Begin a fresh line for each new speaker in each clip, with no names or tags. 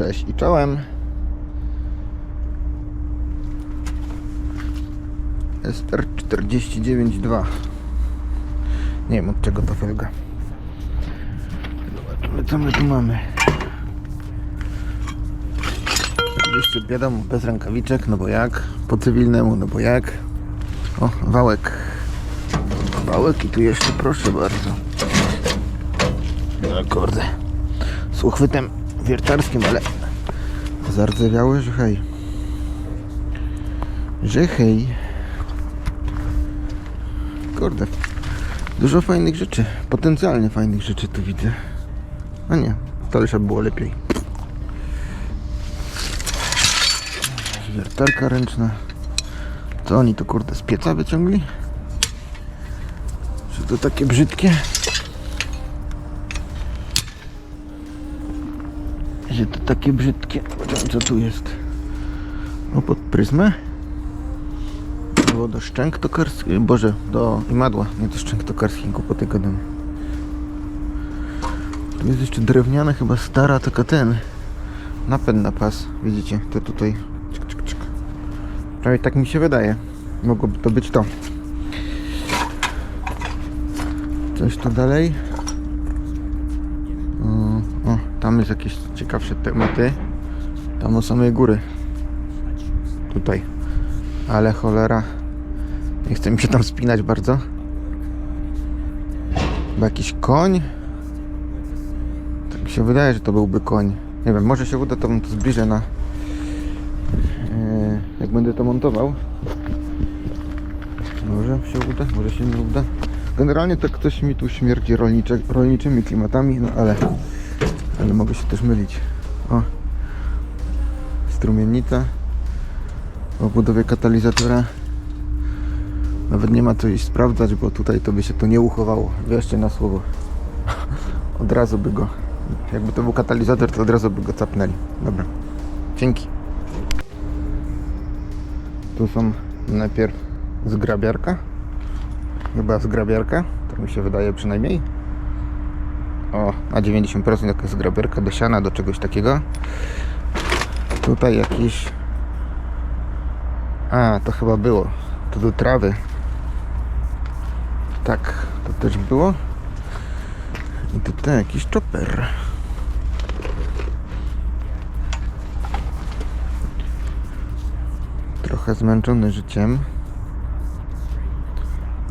Cześć i czołem. Ester 49.2 Nie wiem od czego to felga. Zobaczymy co my tu mamy. Oczywiście wiadomo bez rękawiczek, no bo jak? Po cywilnemu, no bo jak? O, wałek. Wałek i tu jeszcze proszę bardzo. No kurde. Z uchwytem wiertarskim, ale zardzewiały, że hej. Że hej. Kurde. Dużo fajnych rzeczy. Potencjalnie fajnych rzeczy tu widzę. A nie, wcale się było lepiej. Wiertarka ręczna. Co oni to kurde z pieca wyciągli? Czy to takie brzydkie? Że to takie brzydkie. Co tu jest? O, pod pryzmę? Albo do szczęk tokarskich. Boże, do imadła, nie do szczęk tokarskich, głupoty gadam. Tu jest jeszcze drewniana, chyba stara, taka ten. Napęd na pas, widzicie? To tutaj. Prawie tak mi się wydaje. Mogłoby to być to. Coś tu dalej. Tam jest jakieś ciekawsze tematy. Tam o samej góry. Tutaj. Ale cholera. Nie chcę mi się tam spinać bardzo. Chyba jakiś koń? Tak mi się wydaje, że to byłby koń. Nie wiem, może się uda, to bym to zbliżę na... Yy, jak będę to montował. Może się uda, może się nie uda. Generalnie to ktoś mi tu śmierdzi rolnicze, rolniczymi klimatami, no ale, ale mogę się też mylić. O, strumiennica o budowie katalizatora. Nawet nie ma co iść sprawdzać, bo tutaj to by się to nie uchowało. Wierzcie na słowo. Od razu by go. Jakby to był katalizator, to od razu by go capnęli. Dobra. Dzięki. Tu są najpierw zgrabiarka. Chyba zgrabiarka. Tak mi się wydaje przynajmniej. O, na 90% jakaś zgrabiarka do siana, do czegoś takiego. Tutaj jakiś... A, to chyba było. To do trawy. Tak, to też było. I tutaj jakiś chopper. Trochę zmęczony życiem.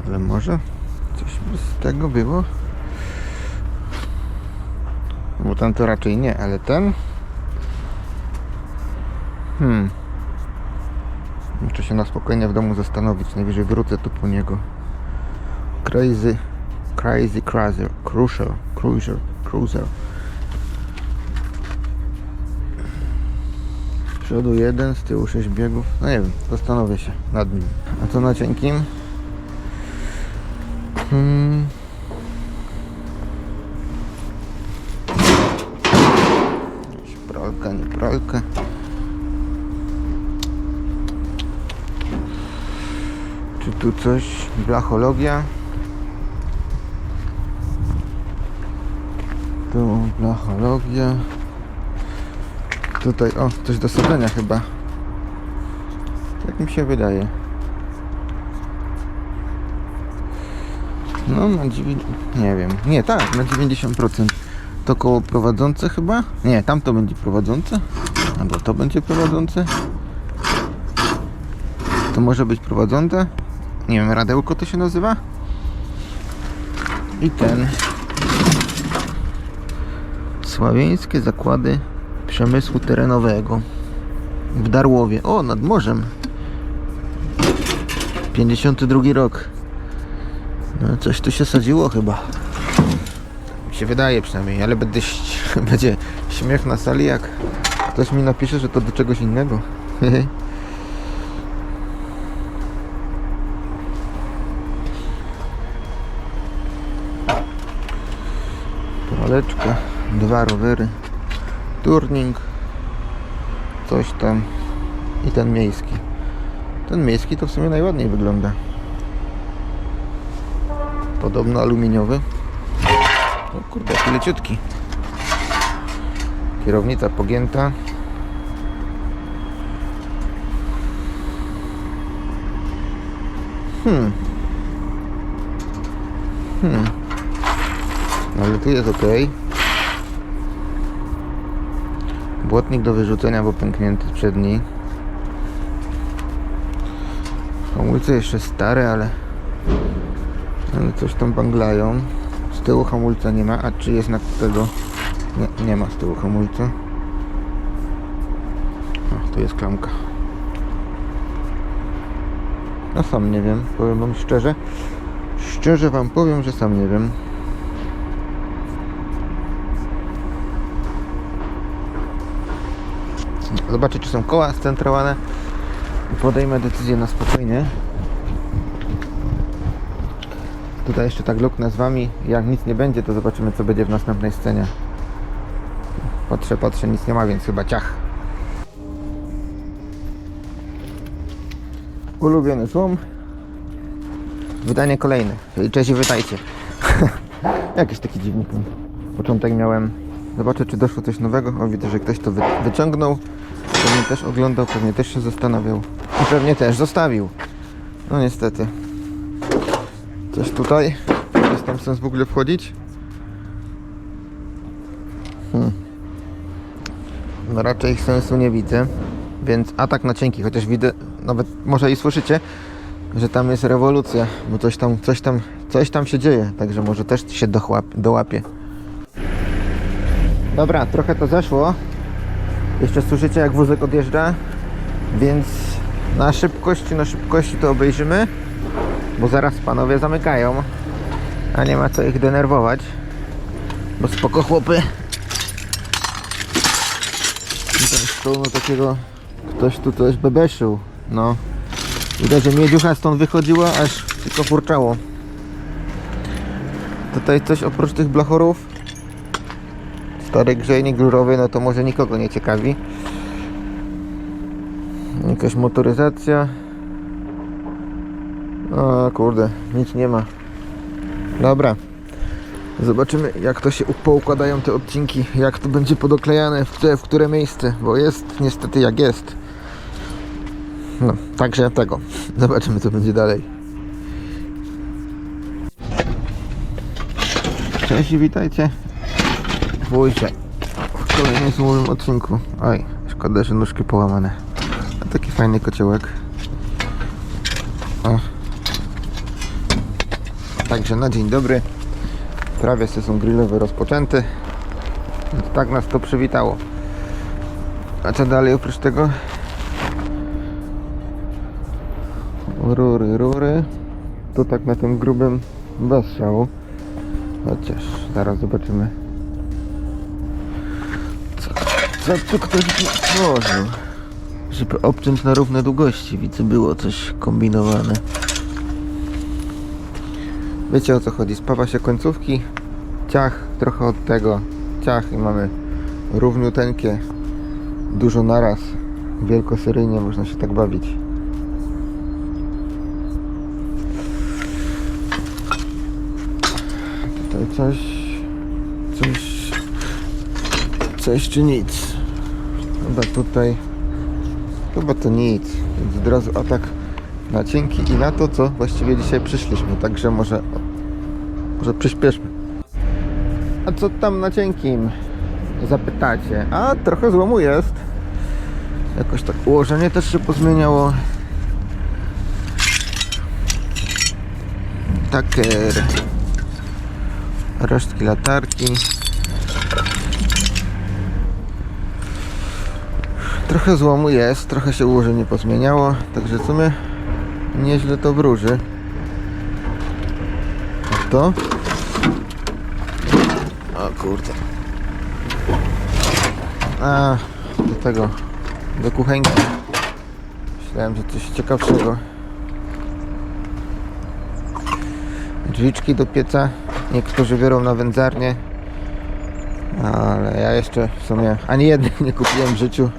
Ale może coś by z tego było? Bo ten to raczej nie, ale ten? Hmm. Muszę się na spokojnie w domu zastanowić. Najwyżej wrócę tu po niego. Crazy, crazy cruiser, cruiser, cruiser, cruiser. Z przodu jeden, z tyłu sześć biegów. No nie wiem, zastanowię się nad nim. A co na cienkim? Hmm. Jakaś Pralka, nie pralka. Czy tu coś? Blachologia. Tu blachologia. Tutaj, o, coś do sadzenia chyba. Tak mi się wydaje. No, na 9... Nie wiem. Nie, tak, na 90%. To koło prowadzące chyba? Nie, tam to będzie prowadzące. Albo to będzie prowadzące. To może być prowadzące. Nie wiem, radełko to się nazywa. I ten. Sławieńskie zakłady przemysłu terenowego. W Darłowie. O, nad morzem. 52 rok. No, coś tu się sadziło chyba. Się wydaje przynajmniej, ale będę, będzie śmiech na sali, jak ktoś mi napisze, że to do czegoś innego. Praleczka, dwa rowery, turning, coś tam i ten miejski. Ten miejski to w sumie najładniej wygląda. Podobno aluminiowy. O kurde, jaki leciutki. Kierownica pogięta. Hmm. Hmm. Ale tu jest ok. Błotnik do wyrzucenia, bo pęknięty przedni. Hamulce jeszcze stare, ale, ale coś tam banglają. Z tyłu hamulca nie ma, a czy jest na tego? Nie, nie ma z tyłu hamulca. O, tu jest klamka. No sam nie wiem, powiem wam szczerze. Szczerze wam powiem, że sam nie wiem. Zobaczę, czy są koła scentrowane i podejmę decyzję na spokojnie. Tutaj jeszcze tak luk nazwami. Jak nic nie będzie, to zobaczymy, co będzie w następnej scenie. Patrzę, patrzę, nic nie ma, więc chyba ciach. Ulubiony złom. Wydanie kolejne. Cześć i witajcie. Jakiś taki dziwny początek miałem. Zobaczę, czy doszło coś nowego. O, widzę, że ktoś to wy wyciągnął. Pewnie też oglądał, pewnie też się zastanawiał. I pewnie też zostawił. No niestety. Coś tutaj? Jest tam sens w ogóle wchodzić? Hmm. No raczej sensu nie widzę. Więc atak na cienki, chociaż widzę, nawet może i słyszycie, że tam jest rewolucja, bo coś tam, coś tam, coś tam się dzieje, także może też się dołapie. Dobra, trochę to zeszło. Jeszcze słyszycie jak wózek odjeżdża, więc na szybkości, na szybkości to obejrzymy, bo zaraz panowie zamykają, a nie ma co ich denerwować, bo spoko chłopy. I ten stół, no takiego, ktoś tu coś bebeszył, no. Widać, że miedziucha stąd wychodziła, aż tylko furczało. Tutaj coś oprócz tych blachorów. Stary grzejnik rurowy, no to może nikogo nie ciekawi. Jakaś motoryzacja. O kurde, nic nie ma. Dobra. Zobaczymy jak to się poukładają te odcinki, jak to będzie podoklejane, w które, w które miejsce, bo jest niestety jak jest. No, także tego. Zobaczymy co będzie dalej. Cześć i witajcie. Wójcie. W kolejnym złowym odcinku. Oj, szkoda, że nóżki połamane. A taki fajny kociołek. Także na dzień dobry. Prawie sezon grillowy rozpoczęty. Tak nas to przywitało. A co dalej oprócz tego? Rury, rury. To tak na tym grubym bez szału. Chociaż zaraz zobaczymy. Co, co tu ktoś włożył? Żeby obciąć na równe długości. Widzę, było coś kombinowane. Wiecie o co chodzi? Spawa się końcówki, ciach, trochę od tego, ciach i mamy równiuteńkie, dużo naraz, wielkoseryjnie można się tak bawić. Tutaj coś, coś, coś czy nic. Chyba tutaj, chyba to nic, więc od razu atak na cienki i na to, co właściwie dzisiaj przyszliśmy. Także może, może przyspieszmy. A co tam na cienkim? Zapytacie. A trochę złomu jest. Jakoś tak ułożenie też się pozmieniało. Taker. Resztki latarki. Trochę złomu jest, trochę się ułożenie pozmieniało, także w sumie nieźle to wróży. To? O kurde. A, do tego, do kuchenki. Myślałem, że coś ciekawszego. Drzwiczki do pieca. Niektórzy biorą na wędzarnię. Ale ja jeszcze w sumie ani jednej nie kupiłem w życiu.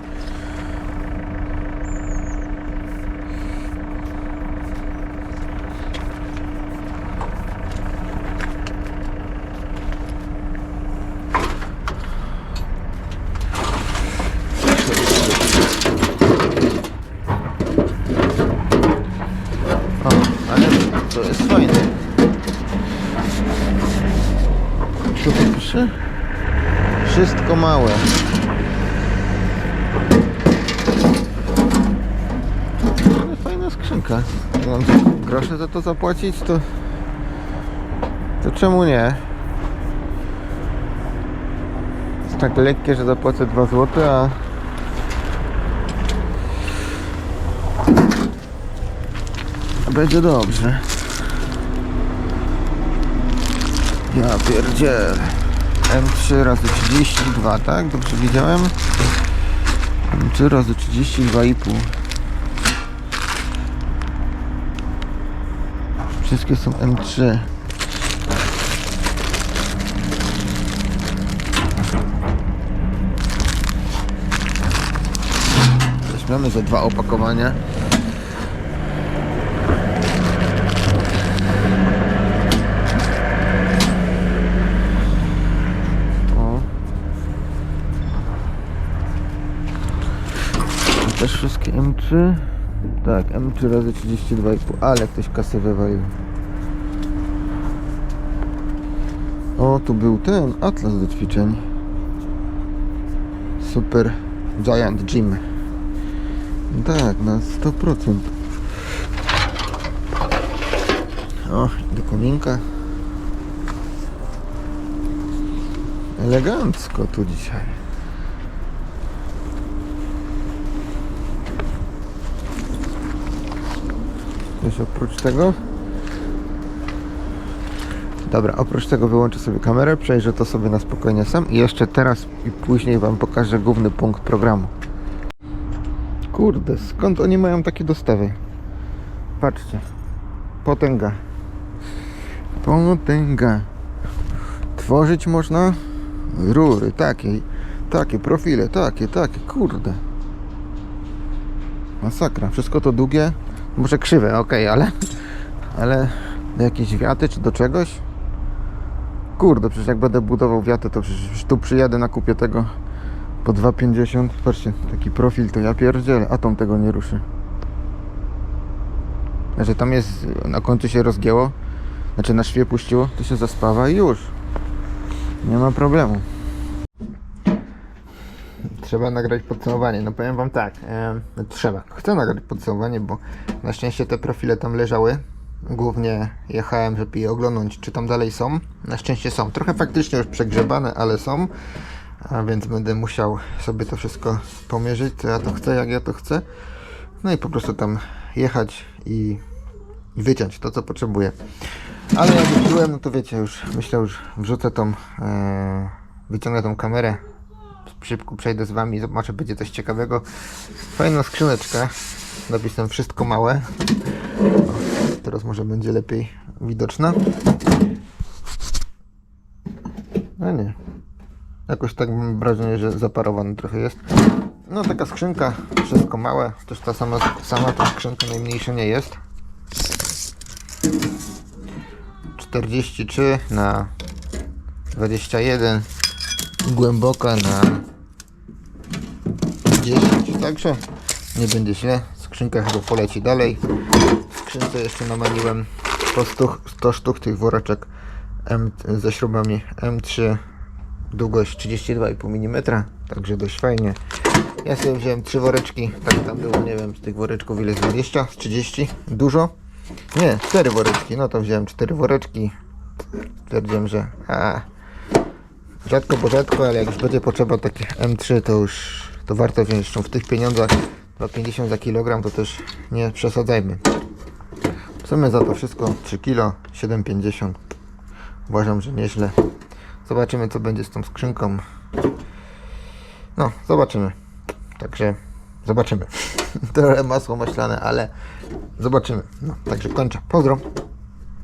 To jest fajne. Co tu pisze? Wszystko małe. Ale fajna skrzynka. Mam grosze za to zapłacić, to... To czemu nie? Jest tak lekkie, że zapłacę 2 zł, a będzie dobrze. Ja pierdziel. M3 razy 32, tak? Dobrze widziałem? M3 razy 32,5. Wszystkie są M3. Weźmiemy za dwa opakowania. O. To Też wszystkie M3. Tak, M3 razy 32,5. Ale ktoś kasę wywalił. O, tu był ten atlas do ćwiczeń. Super Giant Gym. Tak, na 100%. O, do kominka. Elegancko tu dzisiaj. Coś oprócz tego? Dobra, oprócz tego wyłączę sobie kamerę, przejrzę to sobie na spokojnie sam i jeszcze teraz i później Wam pokażę główny punkt programu. Kurde, skąd oni mają takie dostawy? Patrzcie. Potęga. Potęga. Tworzyć można rury, takie, takie profile, takie, takie, kurde. Masakra. Wszystko to długie, może krzywe, okej, ale ale do jakieś wiaty czy do czegoś? Kurde, przecież jak będę budował wiatę, to przecież tu przyjadę, nakupię tego po 2,50. Patrzcie, taki profil to ja pierdzielę, atom tego nie ruszy. Znaczy tam jest, na końcu się rozgięło, znaczy na szwie puściło, to się zaspawa i już. Nie ma problemu. Trzeba nagrać podsumowanie. No powiem wam tak, e, trzeba. Chcę nagrać podsumowanie, bo na szczęście te profile tam leżały. Głównie jechałem, żeby je oglądać, czy tam dalej są. Na szczęście są. Trochę faktycznie już przegrzebane, ale są. A więc będę musiał sobie to wszystko pomierzyć, co ja to chcę, jak ja to chcę. No i po prostu tam jechać i, i wyciąć to, co potrzebuję. Ale jak byłem, no to wiecie, już myślę, już wrzucę tą, e, wyciągnę tą kamerę, szybko przejdę z wami, zobaczę, będzie coś ciekawego. Fajna skrzyneczka, napisem wszystko małe. O, teraz może będzie lepiej widoczna. A nie. Jakoś tak mam wrażenie, że zaparowany trochę jest. No taka skrzynka, wszystko małe. Też ta sama, sama ta skrzynka najmniejsza nie jest. 43 na 21 głęboka na 10 także nie będzie źle. Skrzynka chyba poleci dalej. W skrzynce jeszcze namaniłem po 100, 100 sztuk tych woreczek M, ze śrubami M3 długość 32,5 mm także dość fajnie. Ja sobie wziąłem trzy woreczki. Tak tam było nie wiem z tych woreczków ile z 20 z 30 dużo? Nie, cztery woreczki, no to wziąłem cztery woreczki. Stwierdziłem, że a, rzadko bo rzadko, ale jak już będzie potrzeba takie M3 to już to warto wziąć. Zresztą w tych pieniądzach 2,50 za kilogram to też nie przesadzajmy. W za to wszystko 3 kg 7,50 uważam, że nieźle. Zobaczymy co będzie z tą skrzynką. No, zobaczymy. Także zobaczymy. Trochę masło maślane, ale zobaczymy. No, także kończę, pozdro